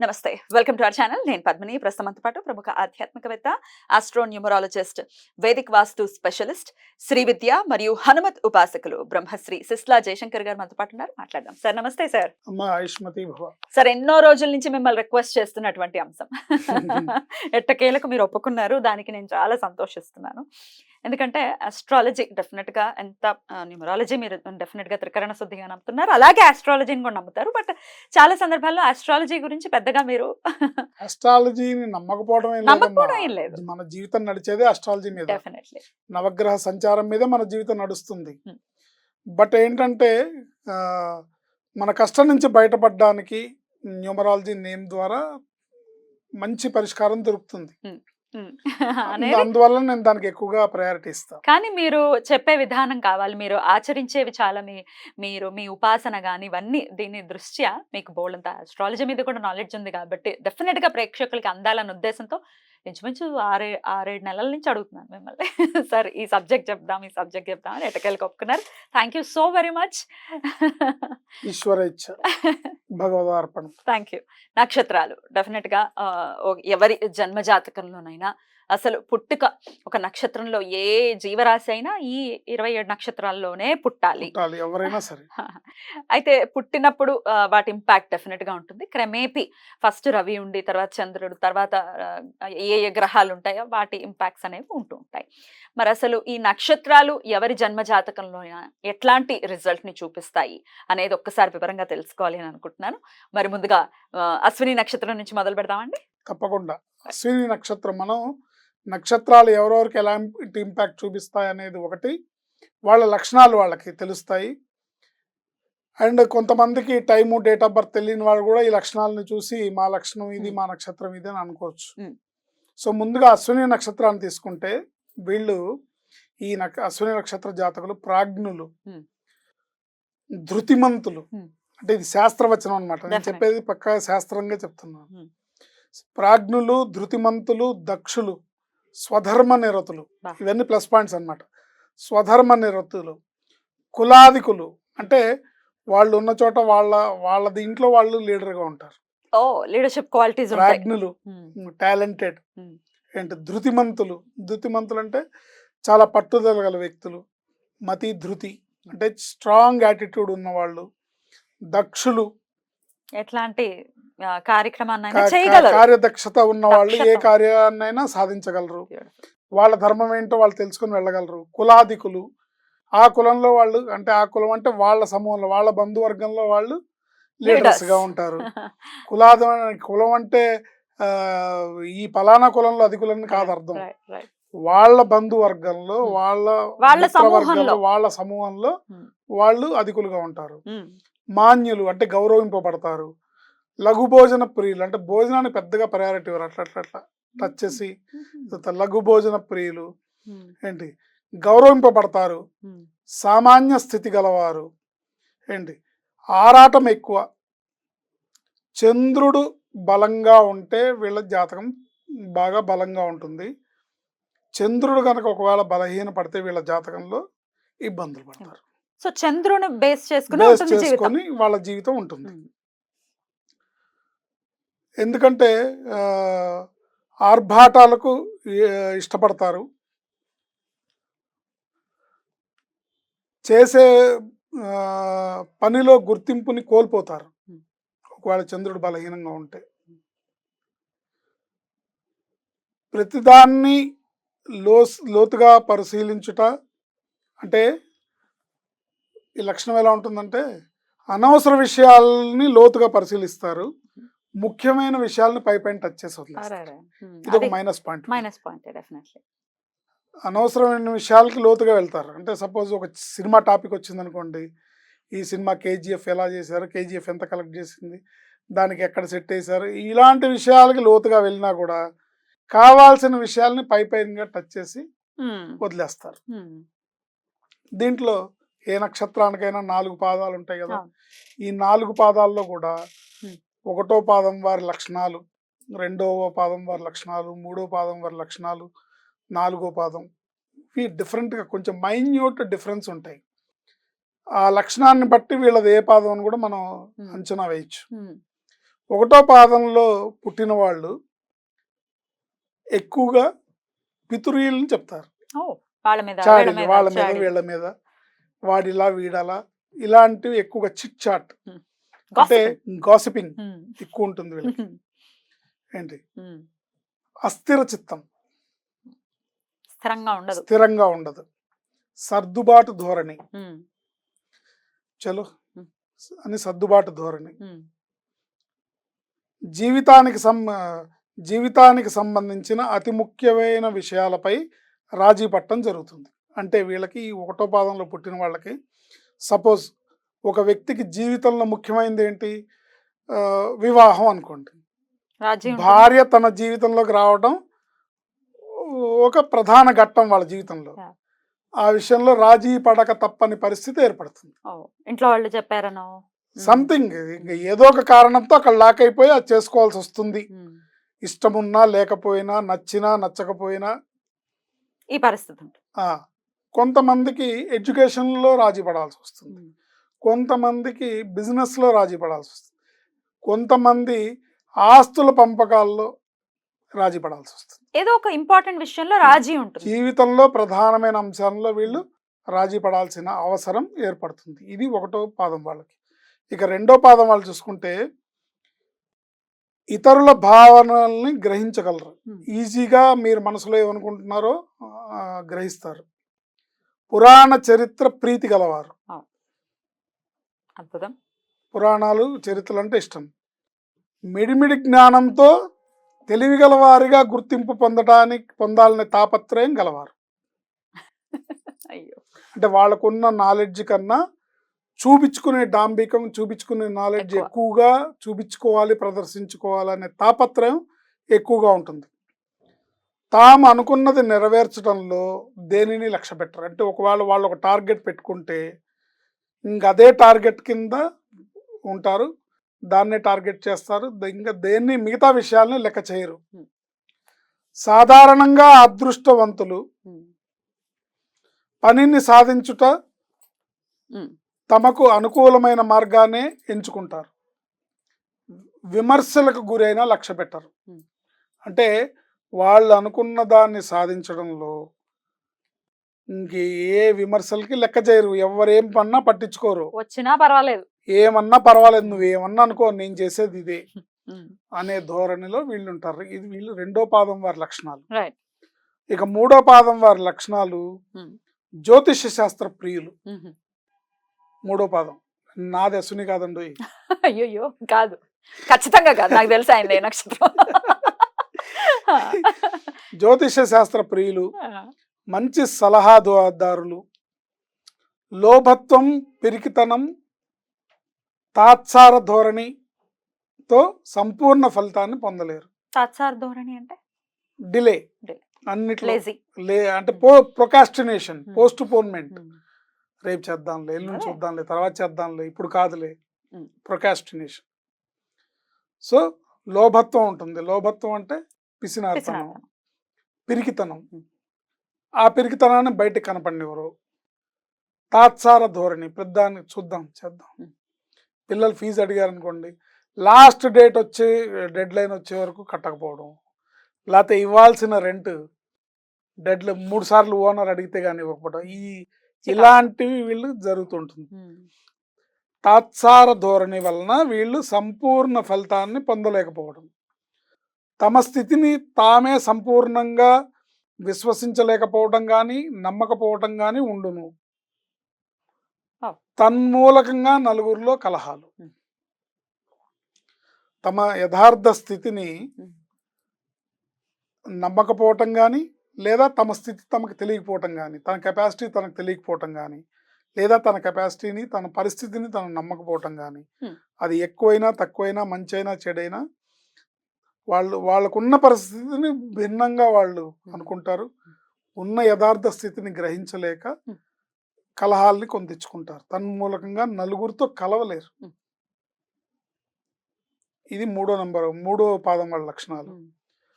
నమస్తే. Welcome to our channel. నేను పద్మిని. ప్రస్తుతంతో పాటు ప్రముఖ ఆధ్యాత్మికవేత్త astro numerologist Vedic vastu specialist Shri Vidya మరియు హనుమత్ ఉపాసకులు బ్రహ్మశ్రీ సిస్లా జయశంకర్ గారు మనతో పాటు ఉన్నారు. మాట్లాడదాం. సార్ నమస్తే సార్. సార్ ఎన్నో రోజుల నుంచి మిమ్మల్ని రిక్వెస్ట్ చేస్తున్నటువంటి అంశం. ఎట్టకేలకు మీరు ఒప్పుకున్నారు? దానికి నేను చాలా సంతోషిస్తున్నాను. ఎందుకంటే అస్ట్రాలజీ డెఫినెట్గా ఎంత న్యూమరాలజీ మీరు డెఫినెట్గా త్రికరణ శుద్ధిగా నమ్ముతున్నారు. అలాగే ఆస్ట్రాలజీని కూడా నమ్ముతారు. బట్ చాలా సందర్భాల్లో ఆస్ట్రాలజీ గురించి పెద్దగా మీరు అస్ట్రాలజీని నమ్మకపోవడం. ఏం లేదు. మన జీవితం నడిచేదే అస్ట్రాలజీ మీద. నవగ్రహ సంచారం మీదే మన జీవితం నడుస్తుంది. Hmm. బట్ ఏంటంటే ఆ, మన కష్టం నుంచి బయటపడడానికి న్యూమరాలజీ నేమ్ ద్వారా మంచి పరిష్కారం దొరుకుతుంది. అనేది అందువల్ల నేను దానికి ఎక్కువగా ప్రయారిటీ ఇస్తాను కానీ మీరు చెప్పే విధానం కావాలి. మీరు ఆచరించేవి చాలా మీ మీరు మీ ఉపాసన కానీ ఇవన్నీ దీని దృష్ట్యా మీకు బోల్డంత ఆస్ట్రాలజీ మీద కూడా నాలెడ్జ్ ఉంది కాబట్టి డెఫినెట్గా ప్రేక్షకులకి అందాలన్న ఉద్దేశంతో ఇంచుమించు ఆరే ఆరేడు నెలల నుంచి అడుగుతున్నాను మిమ్మల్ని. సార్ ఈ సబ్జెక్ట్ చెప్దాం ఈ సబ్జెక్ట్ చెప్దాం అని ఎటకెళ్ళకి ఒప్పుకున్నారు. Thank you so very much. ఈశ్వర ఇచ్చ భగవదార్పణం. Thank you. నక్షత్రాలు. డెఫినెట్గా ఆ, ఓ- ఎవరి జన్మ జాతకంలోనైనా అసలు పుట్టుక. ఒక నక్షత్రంలో ఏ జీవరాశి అయినా ఈ ఇరవై ఏడు నక్షత్రాల్లోనే పుట్టాలి. ఎవరైనా సరే. అయితే పుట్టినప్పుడు వాటి ఇంపాక్ట్ డెఫినెట్గా ఉంటుంది. క్రమేపీ ఫస్ట్ రవి ఉండి తర్వాత చంద్రుడు తర్వాత ఏ ఏ గ్రహాలు ఉంటాయో వాటి ఇంపాక్ట్స్ అనేవి ఉంటూ ఉంటాయి. మరి అసలు ఈ నక్షత్రాలు ఎవరి జన్మ జాతకంలో ఎట్లాంటి రిజల్ట్ని చూపిస్తాయి అనేది ఒక్కసారి వివరంగా తెలుసుకోవాలి అని అనుకుంటున్నాను. మరి ముందుగా అశ్విని నక్షత్రం నుంచి మొదలు పెడదామండి. తప్పకుండా. అశ్విని నక్షత్రం మనం నక్షత్రాలు ఎవరెవరికి ఎలాంటి ఇంపాక్ట్ చూపిస్తాయి అనేది ఒకటి వాళ్ళ లక్షణాలు వాళ్ళకి తెలుస్తాయి అండ్ కొంతమందికి టైము డేట్ ఆఫ్ బర్త్ తెలియని వాళ్ళు కూడా ఈ లక్షణాలను చూసి మా లక్షణం ఇది. మా నక్షత్రం ఇది అని అనుకోవచ్చు. సో ముందుగా అశ్విని నక్షత్రాన్ని తీసుకుంటే వీళ్ళు ఈ నక్ష అశ్విని నక్షత్ర జాతకులు ప్రాజ్ఞులు. ధృతిమంతులు. అంటే ఇది శాస్త్రవచనం అనమాట నేను. చెప్పేది పక్కా శాస్త్రంగా చెప్తున్నాను. ప్రాజ్ఞులు ధృతిమంతులు దక్షులు స్వధర్మ నిరతులు. ఇవన్నీ ప్లస్ పాయింట్స్ అన్నమాట. స్వధర్మ నిరతులు కులాదికులు అంటే వాళ్ళు ఉన్న చోట వాళ్ళ వాళ్ళ దీంట్లో వాళ్ళు లీడర్గా ఉంటారు. ఓ లీడర్షిప్ క్వాలిటీస్ ప్రాజ్ఞులు టాలెంటెడ్. ఏంటి? ధృతిమంతులు. ధృతిమంతులు అంటే చాలా పట్టుదల గల వ్యక్తులు. మతి ధృతి అంటే స్ట్రాంగ్ యాటిట్యూడ్ ఉన్న వాళ్ళు దక్షులు. ఎట్లాంటి చేయగలరు కార్యదక్షత ఉన్న వాళ్ళు ఏ. కార్యాన్నైనా సాధించగలరు. వాళ్ళ ధర్మం ఏంటో వాళ్ళు తెలుసుకొని వెళ్ళగలరు కులాదికులు ఆ కులంలో వాళ్ళు అంటే ఆ కులం అంటే వాళ్ళ సమూహంలో వాళ్ళ బంధువర్గంలో వాళ్ళు లీడర్స్గా Leaders. ఉంటారు కులాద కులం అంటే ఈ పలానా కులంలో అధికులని కాదు అర్థం. వాళ్ళ బంధువర్గంలో Hmm. వాళ్ళ వాళ్ళ సమూహంలో. వాళ్ళ సమూహంలో Hmm. వాళ్ళు అధికులుగా ఉంటారు ఉమ్, మాన్యులు అంటే గౌరవింపబడతారు లఘు భోజన ప్రియులు. అంటే భోజనానికి పెద్దగా ప్రయారిటీ ఇవ్వరు అట్లా అట్లా అట్లా టచ్ చేసి లఘు భోజన ప్రియులు ఏంటి? గౌరవింపబడతారు. సామాన్య స్థితి గలవారు. ఏంటి? ఆరాటం ఎక్కువ. చంద్రుడు బలంగా ఉంటే వీళ్ళ జాతకం బాగా బలంగా ఉంటుంది. చంద్రుడు కనుక ఒకవేళ బలహీన పడితే వీళ్ళ జాతకంలో ఇబ్బందులు పడతారు. సో చంద్రుని బేస్ చేసుకుని వాళ్ళ జీవితం ఉంటుంది. ఎందుకంటే ఆర్భాటాలకు ఇష్టపడతారు. చేసే పనిలో గుర్తింపుని కోల్పోతారు. ఒకవేళ చంద్రుడు బలహీనంగా ఉంటే. ప్రతిదాన్ని లో లోతుగా పరిశీలించుట అంటే ఈ లక్షణం ఎలా ఉంటుందంటే అనవసర విషయాల్ని లోతుగా పరిశీలిస్తారు. ముఖ్యమైన విషయాల్ని పై పైన టచ్ చేసి వదిలేస్తారు ఇది ఒక minus point minus point definitely అనవసరమైన విషయాలకి లోతుగా వెళ్తారు. అంటే సపోజ్ ఒక సినిమా టాపిక్ వచ్చింది అనుకోండి ఈ సినిమా కేజీఎఫ్ ఎలా చేశారు కేజీఎఫ్ ఎంత కలెక్ట్ చేసింది దానికి ఎక్కడ సెట్ చేశారు ఇలాంటి విషయాలకి లోతుగా వెళ్ళినా కూడా కావాల్సిన విషయాల్ని పై పైనగా టచ్ చేసి వదిలేస్తారు. దీంట్లో ఏ నక్షత్రానికైనా నాలుగు పాదాలు ఉంటాయి కదా. ఈ నాలుగు పాదాల్లో కూడా. ఒకటో పాదం వారి లక్షణాలు రెండవ పాదం వారి లక్షణాలు మూడో పాదం వారి లక్షణాలు నాలుగో పాదం. ఇవి డిఫరెంట్గా కొంచెం మైన్యూట్ డిఫరెన్స్ ఉంటాయి. ఆ లక్షణాన్ని బట్టి వీళ్ళది ఏ పాదం అని కూడా మనం. అంచనా వేయచ్చు. ఒకటో పాదంలో పుట్టిన వాళ్ళు ఎక్కువగా పితురీలను చెప్తారు. వాళ్ళ మీద వీళ్ళ మీద. వీళ్ళ మీద వాడిలా వీడలా ఇలాంటివి ఎక్కువగా చిట్ చాట్. అంటే. గాసిపింగ్ ఉమ్, ఎక్కువ ఉంటుంది వీళ్ళకి. ఉమ్, ఏంటి? ఉమ్. అస్థిర చిత్తం. స్థిరంగా ఉండదు. స్థిరంగా ఉండదు. సర్దుబాటు ధోరణి. చలో. Hmm. అని సర్దుబాటు ధోరణి. జీవితానికి సం జీవితానికి సంబంధించిన అతి ముఖ్యమైన విషయాలపై రాజీ పట్టం జరుగుతుంది. అంటే వీళ్ళకి ఈ ఒకటో పాదంలో పుట్టిన వాళ్ళకి సపోజ్ ఒక వ్యక్తికి జీవితంలో ముఖ్యమైనది ఏంటి? వివాహం అనుకోండి. భార్య తన జీవితంలోకి రావడం ఒక ప్రధాన ఘట్టం వాళ్ళ జీవితంలో. ఆ విషయంలో రాజీ పడక తప్పని పరిస్థితి ఏర్పడుతుంది. ఇంట్లో వాళ్ళు చెప్పారనో? సంథింగ్ ఏదో ఒక కారణంతో అక్కడ లాక్ అయిపోయి అది చేసుకోవాల్సి వస్తుంది. ఇష్టమున్నా లేకపోయినా నచ్చినా నచ్చకపోయినా ఈ పరిస్థితి కొంతమందికి ఎడ్యుకేషన్లో రాజీ పడాల్సి వస్తుంది. కొంతమందికి బిజినెస్లో రాజీ పడాల్సి వస్తుంది. కొంతమంది ఆస్తుల పంపకాల్లో రాజీ పడాల్సి వస్తుంది. ఏదో ఒక ఇంపార్టెంట్ విషయంలో రాజీ ఉంటుంది. జీవితంలో ప్రధానమైన అంశాల్లో వీళ్ళు రాజీ పడాల్సిన అవసరం ఏర్పడుతుంది. ఇది ఒకటో పాదం వాళ్ళకి. ఇక రెండో పాదం వాళ్ళు చూసుకుంటే ఇతరుల భావనల్ని గ్రహించగలరు. ఈజీగా మీరు మనసులో ఏమనుకుంటున్నారో గ్రహిస్తారు. పురాణ చరిత్ర ప్రీతి గలవారు. అద్భుతం. పురాణాలు చరిత్రలు అంటే ఇష్టం. మిడిమిడి జ్ఞానంతో తెలివి గలవారిగా గుర్తింపు పొందడానికి పొందాలనే తాపత్రయం గలవారు. అయ్యో. అంటే వాళ్ళకున్న నాలెడ్జ్ కన్నా చూపించుకునే డాంబికం చూపించుకునే నాలెడ్జ్ ఎక్కువ. ఎక్కువగా చూపించుకోవాలి ప్రదర్శించుకోవాలనే తాపత్రయం ఎక్కువగా ఉంటుంది. తాము అనుకున్నది నెరవేర్చడంలో దేనిని లక్ష్య పెట్టరు అంటే ఒకవేళ వాళ్ళు ఒక టార్గెట్ పెట్టుకుంటే ఇంక అదే టార్గెట్ కింద ఉంటారు. దాన్నే టార్గెట్ చేస్తారు. ఇంకా దేన్ని మిగతా విషయాల్ని లెక్క చేయరు. సాధారణంగా అదృష్టవంతులు పనిని సాధించుట తమకు అనుకూలమైన మార్గాన్ని ఎంచుకుంటారు. విమర్శలకు గురైన లక్ష్య పెట్టరు. అంటే వాళ్ళు అనుకున్న దాన్ని సాధించడంలో ఏ విమర్శలకి లెక్క చేయరు. ఎవరేం పన్నా పట్టించుకోరు. వచ్చినా పర్వాలేదు. ఏమన్నా పర్వాలేదు. నువ్వు ఏమన్నా అనుకో నేను చేసేది ఇదే అనే ధోరణిలో వీళ్ళు ఉంటారు ఇది వీళ్ళు రెండో పాదం వారి లక్షణాలు. ఇక మూడో పాదం వారి లక్షణాలు ఉమ్, జ్యోతిష్య శాస్త్ర ప్రియులు. మూడో పాదం. నాది అసుని కాదండి అయ్యయ్యో కాదు. ఖచ్చితంగా కాదు. నాకు తెలుసు ఆయన నక్షత్రం జ్యోతిష శాస్త్ర ప్రియులు మంచి సలహాదారులు. లోభత్వం పిరికితనం తాత్సార ధోరణితో సంపూర్ణ ఫలితాన్ని పొందలేరు. తాత్సార ధోరణి అంటే? డిలే. అన్నిట్లో లే అంటే పో ప్రొకాస్టినేషన్. పోస్ట్ పోన్మెంట్ రేపు చేద్దాంలే ఎల్లుండి. చూద్దాంలే తర్వాత చేద్దాంలే ఇప్పుడు కాదులే. ప్రొకాస్టినేషన్. సో లోభత్వం ఉంటుంది. లోభత్వం అంటే పిసినార్తనం. పిరికితనం. ఆ పిరికితనాన్ని బయటకు కనపడినెవరు తాత్సార ధోరణి పెద్దాన్ని చూద్దాం చేద్దాం. పిల్లలు ఫీజు అడిగారు అనుకోండి లాస్ట్ డేట్ వచ్చి డెడ్ లైన్ వచ్చే వరకు కట్టకపోవడం. లేకపోతే ఇవ్వాల్సిన రెంట్ డెడ్ మూడు సార్లు ఓనర్ అడిగితే కానీ ఇవ్వకపోవడం. ఈ ఇలాంటివి వీళ్ళు జరుగుతుంటుంది. తాత్సార ధోరణి వలన వీళ్ళు సంపూర్ణ ఫలితాన్ని పొందలేకపోవడం. తమ స్థితిని తామే సంపూర్ణంగా విశ్వసించలేకపోవడం కానీ నమ్మకపోవడం కానీ ఉండును. తన్మూలకంగా నలుగురిలో కలహాలు. తమ యథార్థ స్థితిని నమ్మకపోవటం కానీ లేదా తమ స్థితి తమకు తెలియకపోవటం కానీ తన కెపాసిటీ తనకు తెలియకపోవటం కానీ లేదా తన కెపాసిటీని తన పరిస్థితిని తను నమ్మకపోవటం కానీ. అది ఎక్కువైనా తక్కువైనా మంచైనా చెడైనా వాళ్ళు వాళ్ళకున్న పరిస్థితిని భిన్నంగా వాళ్ళు అనుకుంటారు. ఉన్న యథార్థ స్థితిని గ్రహించలేక. కలహాల్ని తెచ్చుకుంటారు తన్మూలకంగా నలుగురితో కలవలేరు. ఇది మూడో నంబర్ మూడో పాదం వాళ్ళ లక్షణాలు.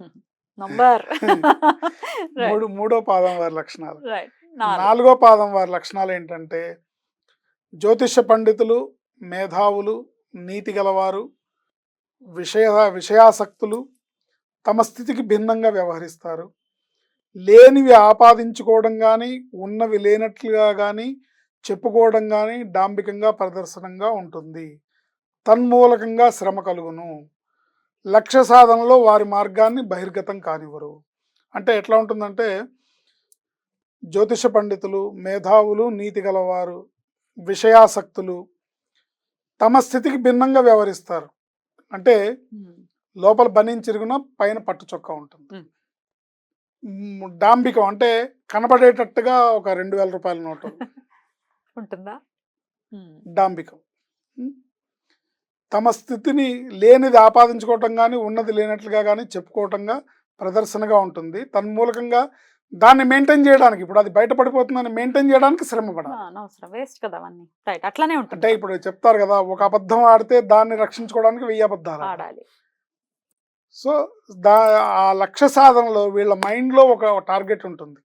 నంబర్. మూడు మూడో పాదం వారి లక్షణాలు. నాలుగో పాదం వారి లక్షణాలు ఏంటంటే జ్యోతిష పండితులు మేధావులు నీతి గలవారు విషయ విషయాసక్తులు తమ స్థితికి భిన్నంగా వ్యవహరిస్తారు. లేనివి ఆపాదించుకోవడం కానీ ఉన్నవి లేనట్లుగా కానీ చెప్పుకోవడం కానీ డాంబికంగా ప్రదర్శనంగా ఉంటుంది. తన్మూలకంగా శ్రమ కలుగును. లక్ష్య సాధనలో వారి మార్గాన్ని బహిర్గతం కానివ్వరు. అంటే ఎట్లా ఉంటుందంటే జ్యోతిష పండితులు మేధావులు నీతి గలవారు విషయాసక్తులు తమ స్థితికి భిన్నంగా వ్యవహరిస్తారు. అంటే లోపల బనీన్ చిరుగున పైన పట్టు చొక్కా ఉంటుంది. డాంబికం అంటే కనబడేటట్టుగా ఒక రెండు వేల రూపాయల నోటు. ఉంటుందా? డాంబికం. తమ స్థితిని లేనిది ఆపాదించుకోవటం కానీ ఉన్నది లేనట్లుగా కానీ చెప్పుకోవటంగా ప్రదర్శనగా ఉంటుంది. తన్మూలకంగా దాన్ని మెయింటైన్ చేయడానికి ఇప్పుడు అది బయటపడిపోతుందని మెయింటైన్ చేయడానికి శ్రమ పడాలి అనవసరం. వేస్ట్ కదా అవన్నీ. రైట్ అట్లానే అంటే ఇప్పుడు చెప్తారు కదా ఒక అబద్ధం ఆడితే దాన్ని రక్షించుకోవడానికి వెయ్యి అబద్ధాలు ఆడాలి. సో దా ఆ లక్ష్య సాధనలో వీళ్ళ మైండ్లో ఒక టార్గెట్ ఉంటుంది.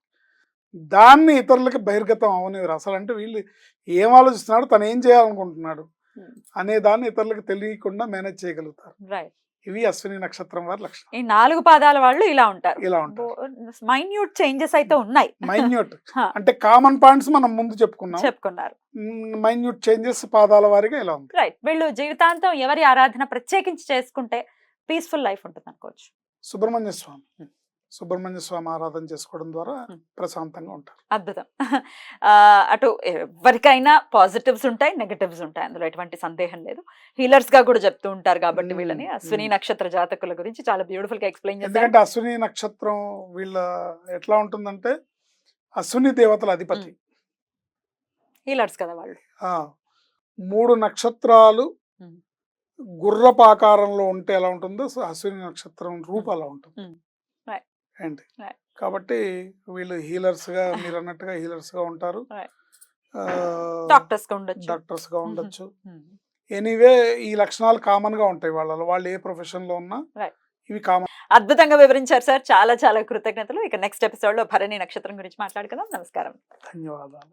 దాన్ని ఇతరులకి బహిర్గతం అవనివ్వరు. అసలు అంటే వీళ్ళు ఏం ఆలోచిస్తున్నాడు తను ఏం చేయాలనుకుంటున్నాడు Hmm. అనే దాన్ని ఇతరులకు తెలియకుండా మేనేజ్ చేయగలుగుతారు. రైట్ ఇవి అశ్విని నక్షత్రం వారి లక్షణం. ఈ నాలుగు పాదాల వాళ్ళు ఇలా ఉంటారు. ఇలా ఉంటారు. మైన్యూట్ చేంజెస్ అయితే ఉన్నాయి. మైన్యూట్. అంటే కామన్ పాయింట్స్ మనం ముందు చెప్పుకున్నాం. చెప్పుకున్నారు. మైన్యూట్ చేంజెస్ పాదాల వారిగా ఇలా ఉంది. రైట్ వీళ్ళు జీవితాంతం ఎవరి ఆరాధన ప్రత్యేకించి చేసుకుంటే పీస్ఫుల్ లైఫ్ ఉంటుంది అనుకోవచ్చు సుబ్రహ్మణ్య స్వామి. సుబ్రహ్మణ్య స్వామి ఆరాధన చేసుకోవడం ద్వారా. ప్రశాంతంగా ఉంటారు. అద్భుతం. అటు ఎవరికైనా పాజిటివ్స్ ఉంటాయి నెగటివ్స్ ఉంటాయి. అందులో ఎటువంటి సందేహం లేదు. హీలర్స్గా కూడా చెప్తూ ఉంటారు కాబట్టి వీళ్ళని. అశ్విని. నక్షత్ర జాతకుల గురించి చాలా బ్యూటిఫుల్గా ఎక్స్ప్లెయిన్ చేశారు. ఎందుకంటే అశ్విని నక్షత్రం వీళ్ళ ఎట్లా ఉంటుందంటే అశ్విని దేవతల అధిపతి. హీలర్స్ కదా వాళ్ళు. మూడు నక్షత్రాలు మ్మ్. గుర్రపు ఆకారంలో ఉంటే ఎలా ఉంటుందో అశ్విని నక్షత్రం రూపు అలా ఉంటుంది. ఏంటి. కాబట్టి వీళ్ళు హీలర్స్గా మీరు అన్నట్టుగా హీలర్స్గా ఉంటారు. డాక్టర్స్గా ఉండొచ్చు. డాక్టర్స్గా ఉండొచ్చు. ఎనీవే ఈ లక్షణాలు కామన్గా ఉంటాయి వాళ్ళలో. వాళ్ళు ఏ ప్రొఫెషన్లో ఉన్నా. ఇవి కామన్ అద్భుతంగా వివరించారు సార్. చాలా చాలా కృతజ్ఞతలు. ఇక నెక్స్ట్ ఎపిసోడ్లో భరణి నక్షత్రం గురించి మాట్లాడుకుందాం. నమస్కారం. ధన్యవాదాలు.